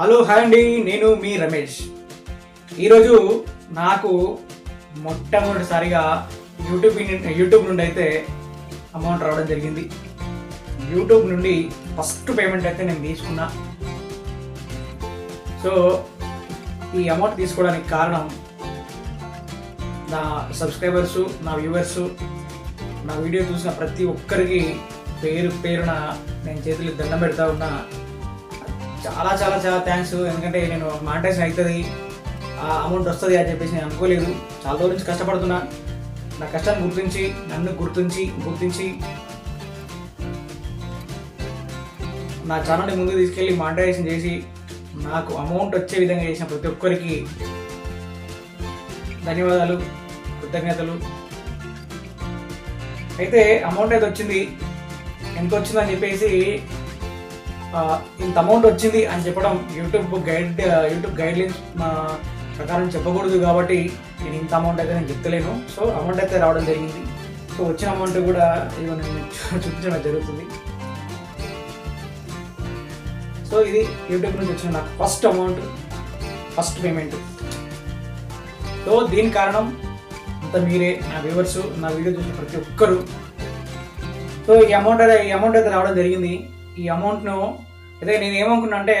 Hello hi అండి. నేను మీ రమేష్. ఈరోజు నాకు మొట్టమొదటిసారిగా యూట్యూబ్ యూట్యూబ్ నుండి అయితే అమౌంట్ రావడం జరిగింది. యూట్యూబ్ నుండి ఫస్ట్ పేమెంట్ అయితే నేను తీసుకున్నా. సో ఈ అమౌంట్ తీసుకోవడానికి కారణం నా సబ్స్క్రైబర్స్ నా వ్యూవర్స్ నా వీడియో చూసిన ప్రతి ఒక్కరికి పేరు పేరున నేను చేతులు దండం పెడతా ఉన్నా. చాలా చాలా చాలా థ్యాంక్స్ ఎందుకంటే నేను మానిటైజేషన్ అవుతుంది ఆ అమౌంట్ వస్తుంది అని చెప్పేసి నేను అనుకోలేదు. చాలా రోజుల నుంచి కష్టపడుతున్నా. నా కష్టాన్ని గుర్తించి నన్ను గుర్తించి గుర్తించి నా ఛానల్ని ముందుకు తీసుకెళ్ళి మానిటైజేషన్ చేసి నాకు అమౌంట్ వచ్చే విధంగా చేసిన ప్రతి ఒక్కరికి ధన్యవాదాలు కృతజ్ఞతలు. అయితే అమౌంట్ అయితే వచ్చింది. ఎంత వచ్చిందని చెప్పేసి ఇంత అమౌంట్ వచ్చింది అని చెప్పడం YouTube guide YouTube guidelines ప్రకారం చెప్పకూడదు కాబట్టి నేను ఇంత అమౌంట్ అయితే నేను చెప్తలేను. సో అమౌంట్ అయితే రావడం జరిగింది. సో వచ్చిన అమౌంట్ కూడా ఇదిగో నేను చూపించడం జరుగుతుంది. సో ఇది యూట్యూబ్ నుంచి వచ్చిన నాకు first amount first payment so దీని కారణం అంత మీరే నా వ్యూవర్స్ నా వీడియో చూసిన ప్రతి ఒక్కరు. సో ఈ అమౌంట్ అయితే ఈ అమౌంట్ అయితే రావడం జరిగింది. ఈ అమౌంట్ను అయితే నేను ఏమనుకున్నా అంటే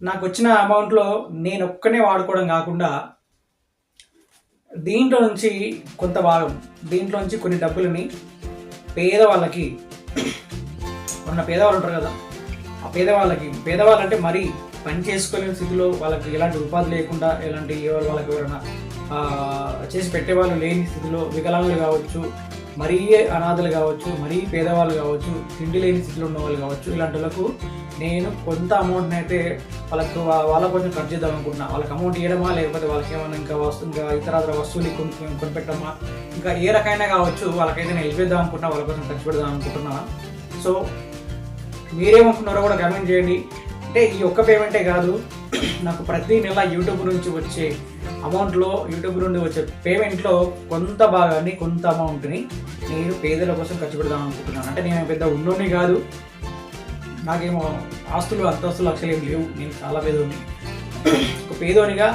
నాకు వచ్చిన అమౌంట్లో నేను ఒక్కనే వాడుకోవడం కాకుండా దీంట్లో నుంచి కొంత భాగం దీంట్లో నుంచి కొన్ని డబ్బులని పేదవాళ్ళకి ఉన్న పేదవాళ్ళు ఉంటారు కదా ఆ పేదవాళ్ళకి పేదవాళ్ళు అంటే మరీ పని చేసుకోలేని స్థితిలో వాళ్ళకి ఎలాంటి ఉపాధి లేకుండా ఎలాంటి వాళ్ళకి ఎవరైనా చేసి పెట్టేవాళ్ళు లేని స్థితిలో వికలాంగులు కావచ్చు మరీ అనాథలు కావచ్చు మరీ పేదవాళ్ళు కావచ్చు తిండి లేని స్థితిలో ఉన్న వాళ్ళు కావచ్చు ఇలాంటి వాళ్ళకు నేను కొంత అమౌంట్ని అయితే వాళ్ళకు వాళ్ళ కోసం ఖర్చు చేద్దాం అనుకుంటున్నా. వాళ్ళకి అమౌంట్ ఇవ్వడమా లేకపోతే వాళ్ళకి ఏమైనా ఇంకా వస్తు ఇంకా ఇతర వస్తువులు కొను కొనిపెట్టమా? ఇంకా ఏ రకమైన కావచ్చు వాళ్ళకైతే నేను వెళ్ళిపోద్దాం అనుకుంటున్నా వాళ్ళ కోసం ఖర్చు పెడదాం అనుకుంటున్నా. సో మీరేమనుకున్నారో కూడా కమెంట్ చేయండి. అంటే ఈ ఒక్క పేమెంటే కాదు నాకు ప్రతి నెల యూట్యూబ్ నుంచి వచ్చే అమౌంట్లో యూట్యూబ్ నుండి వచ్చే పేమెంట్లో కొంత భాగాన్ని కొంత అమౌంట్ని నేను పేదల కోసం ఖర్చు పెడదాం అనుకుంటున్నాను. అంటే నేను పెద్ద ఉన్నోని కాదు నాకేమో ఆస్తులు అంతస్తులు లక్షలు ఏం లేవు. నేను చాలా పేదోని ఒక పేదోనిగా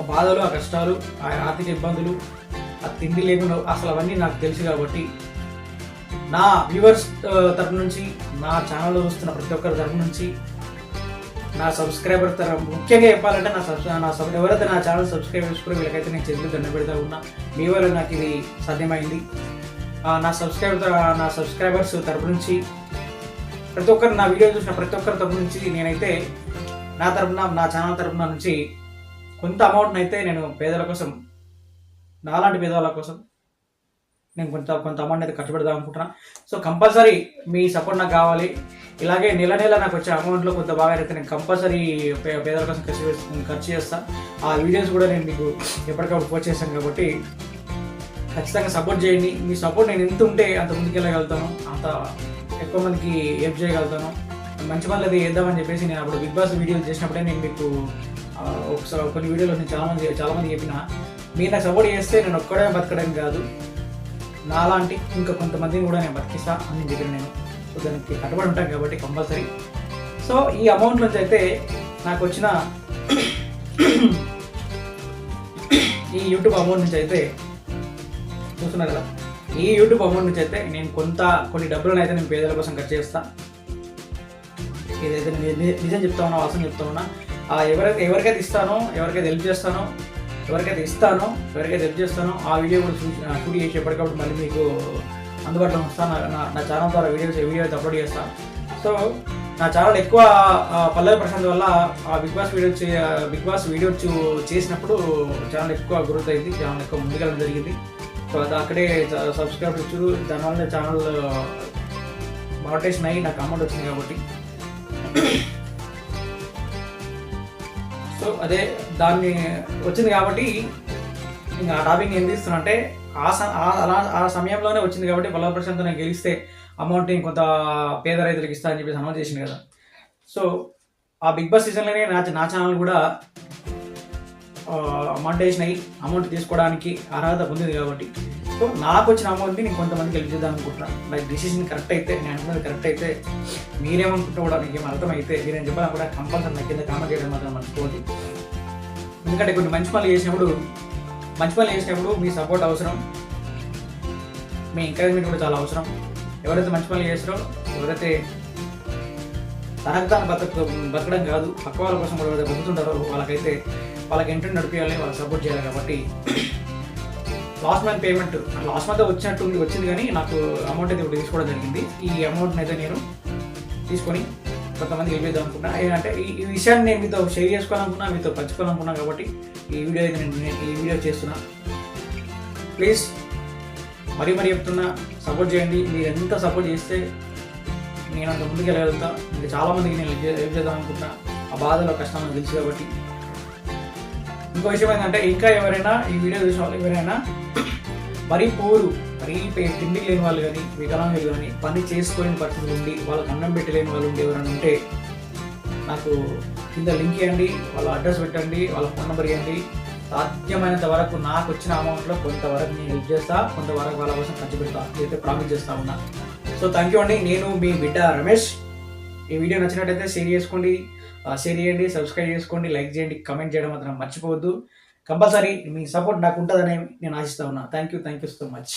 ఆ బాధలు ఆ కష్టాలు ఆ ఆర్థిక ఇబ్బందులు ఆ తిండి లేకుండా అసలు అవన్నీ నాకు తెలుసు కాబట్టి నా వ్యూవర్స్ తరపు నుంచి నా ఛానల్లో చూస్తున్న ప్రతి ఒక్కరి తరపు నుంచి నా సబ్స్క్రైబర్ తరపు ముఖ్యంగా చెప్పాలంటే నా సబ్ నా సబ్ ఎవరైతే నా ఛానల్ సబ్స్క్రైబ్ చేసుకుని వీళ్ళకైతే నేను చేతులు దండ పెడతా ఉన్నా. మీ వల్ల నాకు ఇది సాధ్యమైంది. నా సబ్స్క్రైబర్ నా సబ్స్క్రైబర్స్ తరపు నుంచి ప్రతి ఒక్కరు నా వీడియో చూసిన ప్రతి ఒక్కరి తరపు నుంచి నేనైతే నా తరపున నా ఛానల్ తరపున నుంచి కొంత అమౌంట్ని అయితే నేను పేదల కోసం నాలాంటి పేదవాళ్ళ కోసం నేను కొంత కొంత అమౌంట్ అయితే ఖర్చు పెడదాం అనుకుంటున్నాను సో కంపల్సరీ మీ సపోర్ట్ నాకు కావాలి. ఇలాగే నెల నెల నాకు వచ్చే అమౌంట్లో కొంత బాగా అయితే నేను కంపల్సరీ పే- పేదల కోసం ఖర్చు ఖర్చు చేస్తాను ఆ వీడియోస్ కూడా నేను మీకు ఎప్పటికప్పుడు పోస్ట్ చేశాను కాబట్టి ఖచ్చితంగా సపోర్ట్ చేయండి. మీ సపోర్ట్ నేను ఎంత ఉంటే అంత ముందుకెళ్ళగలుగుతాను అంత ఎక్కువ మందికి హెల్ప్ చేయగలుగుతాను. మంచి పనులు అది వేద్దామని చెప్పేసి నేను అప్పుడు బిగ్ బాస్ వీడియోలు చేసినప్పుడే నేను మీకు ఒకసారి కొన్ని వీడియోలు నేను చాలా మంది చెప్పిన. మీరు నాకు సపోర్ట్ చేస్తే నేను ఒక్కడే బతకడం కాదు. నాలాంటి ఇంకా కొంతమందిని కూడా నేను బతికిస్తా అని దగ్గర నేను సో దానికి కట్టుబడి ఉంటాను కాబట్టి కంపల్సరీ సో ఈ అమౌంట్ నుంచి అయితే నాకు వచ్చిన ఈ యూట్యూబ్ అమౌంట్ నుంచి అయితే చూస్తున్నారు కదా ఈ యూట్యూబ్ అమౌంట్ నుంచి అయితే నేను కొంత కొన్ని డబ్బులను అయితే నేను పేదల కోసం ఖర్చు చేస్తా. ఏదైతే నిజం చెప్తా ఉన్నా వాసన చెప్తా ఉన్నా. ఆ ఎవరైతే ఎవరికైతే ఇస్తానో ఎవరికైతే హెల్ప్ చేస్తానో ఎవరికైతే ఇస్తానో ఎవరికైతే హెల్ప్ చేస్తానో ఆ వీడియో కూడా షూట్ షూట్ చేసి ఎప్పటికప్పుడు మళ్ళీ మీకు అందుబాటులో వస్తాను నా నా ఛానల్ ద్వారా వీడియోస్ వీడియో అయితే అప్లోడ్ చేస్తాను సో నా ఛానల్ ఎక్కువ పల్లవి ప్రశాంత్ వల్ల ఆ Bigg Boss video Bigg Boss video చేసినప్పుడు ఛానల్ ఎక్కువ గ్రోత్ అయింది ఛానల్ ఎక్కువ ముందుకెళ్ళడం జరిగింది. సో అది అక్కడే సబ్స్క్రైబ్ ఇచ్చారు. దానివల్ల ఛానల్ మానిటేషన్ అయ్యి నాకు అమౌంట్ వచ్చింది కాబట్టి. సో అదే దాన్ని వచ్చింది కాబట్టి ఇంకా ఆ టాపిక్ ఏం తీస్తున్నా. అంటే ఆ ఆ- అలా ఆ సమయంలోనే వచ్చింది కాబట్టి పల్లవ ప్రశాంత్ నేను గెలిస్తే అమౌంట్ని కొంత పేద రైతులకు ఇస్తా అని చెప్పేసి అనౌన్స్ చేసింది కదా. సో ఆ బిగ్ బాస్ సీజన్లోనే నా నా ఛానల్ కూడా అమౌంట్ వేసినాయి అమౌంట్ తీసుకోవడానికి అర్హత పొందింది కాబట్టి. సో నాకు వచ్చిన అమౌంట్ని నేను కొంతమందికి హెల్ప్ చేద్దాం అనుకుంటున్నాను లైక్ డిసిషన్ కరెక్ట్ అయితే నేను అనుకున్నది కరెక్ట్ అయితే మీరేమనుకుంటే కూడా మీకు ఏం అర్థమైతే మీరేం చెప్పాలని కూడా కంపల్సరీ నా కింద కామెంట్ చేయడం మాత్రం మర్చిపోవద్దు. ఎందుకంటే కొన్ని మంచి పనులు చేసినప్పుడు మంచి పనులు చేసినప్పుడు మీ సపోర్ట్ అవసరం. మీ ఎంకరేజ్మెంట్ కూడా చాలా అవసరం. ఎవరైతే మంచి పనులు చేస్తారో ఎవరైతే తనకు తాను బతక బతకడం కాదు పక్క వాళ్ళ కోసం కూడా ఎవరైతే బతుకుతుంటారో వాళ్ళకైతే వాళ్ళకి ఎంట్రీ నడిపించాలి వాళ్ళకి సపోర్ట్ చేయాలి కాబట్టి last month payment last month వచ్చినట్టు వచ్చింది కానీ నాకు అమౌంట్ అయితే ఇప్పుడు తీసుకోవడం జరిగింది. ఈ అమౌంట్ని అయితే నేను తీసుకొని కొంతమంది హెల్ప్ అనుకున్నా ఏంటంటే ఈ విషయాన్ని నేను మీతో షేర్ చేసుకోవాలనుకున్నా మీతో పంచుకోవాలనుకున్నా కాబట్టి ఈ వీడియో అయితే నేను ఈ వీడియో చేస్తున్నా. ప్లీజ్ మరీ మరీ చెప్తున్నా సపోర్ట్ చేయండి. మీరు ఎంత సపోర్ట్ చేస్తే నేను అంత ముందుకు వెళ్ళగలుగుతా ఇంకా చాలామందికి నేను హెల్ప్ చేద్దాం అనుకుంటున్నా. ఆ బాధలో కష్టం తెలుసు కాబట్టి ఇంకో విషయం ఏంటంటే ఇంకా ఎవరైనా ఈ వీడియో చూసిన వాళ్ళు ఎవరైనా మరీ పూరు మరీ తిండి లేని వాళ్ళు కానీ వికలాంగులు కానీ పని చేసుకోలేని పరిస్థితులు ఉండి వాళ్ళకి అన్నం పెట్టలేని వాళ్ళు ఉండి ఎవరైనా ఉంటే నాకు కింద లింక్ ఇవ్వండి వాళ్ళ అడ్రస్ పెట్టండి వాళ్ళ ఫోన్ నెంబర్ ఇవ్వండి. సాధ్యమైనంత వరకు నాకు వచ్చిన అమౌంట్లో కొంతవరకు నేను హెల్ప్ చేస్తా కొంతవరకు వాళ్ళ కోసం ఖర్చు పెడతా అయితే ప్రామిస్ చేస్తా ఉన్నా. సో థ్యాంక్ యూ అండి. నేను మీ బిడ్డ రమేష్. ఈ వీడియో నచ్చినట్టయితే షేర్ చేసుకోండి. షేర్ చేయండి సబ్స్క్రైబ్ చేసుకోండి లైక్ చేయండి కమెంట్ చేయడం మాత్రం మర్చిపోవద్దు. కంపల్సరీ మీ సపోర్ట్ నాకు ఉంటుందని నేను ఆశిస్తా ఉన్నా. Thank you thank you so much